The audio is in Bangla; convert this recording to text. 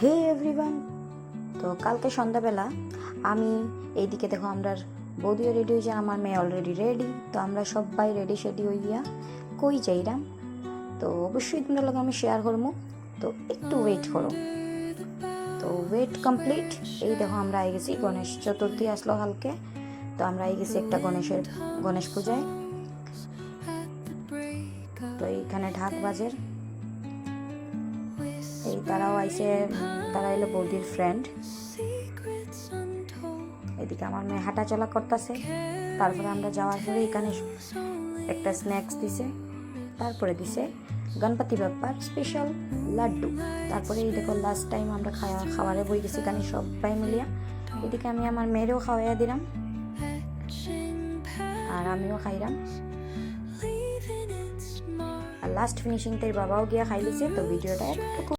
হে এভরিওয়ান, তো কালকে সন্ধ্যাবেলা আমি এইদিকে দেখো আমরা বৌদিও রেডি হয়ে হয়েছে, আমার মেয়ে অলরেডি রেডি তো আমরা সবাই রেডি শেডি হইয়া কই যাইরাম? তো অবশ্যই তোমরা লোক আমি শেয়ার করব তো একটু ওয়েট করো। তো ওয়েট কমপ্লিট এই দেখো আমরা আই গেছি গণেশ চতুর্থী আসলো হালকে তো আমরা আই গেছি একটা গণেশের, গণেশ পূজায়। তো এইখানে ঢাক বাজের এই তারাও আইসে তারা এলো বৌদির ফ্রেন্ড এদিকে আমার মেয়ে হাঁটা চলা করতেছে। তারপরে আমরা যাওয়ার পরে এখানে একটা স্ন্যাক্স দিছে, তারপরে দিছে গণপতি বাপ্পার স্পেশাল লাড্ডু। তারপরে এই দেখো লাস্ট টাইম আমরা খাওয়া খাবারে বই গেছি এখানে সবাই মিলিয়া। এদিকে আমি আমার মেয়েরও খাওয়াইয়া দিলাম। আর আমিও খাইলাম। আর লাস্ট ফিনিশিং তাই বাবাও গিয়া খাই লিছে তো ভিডিওটা এতটুকু।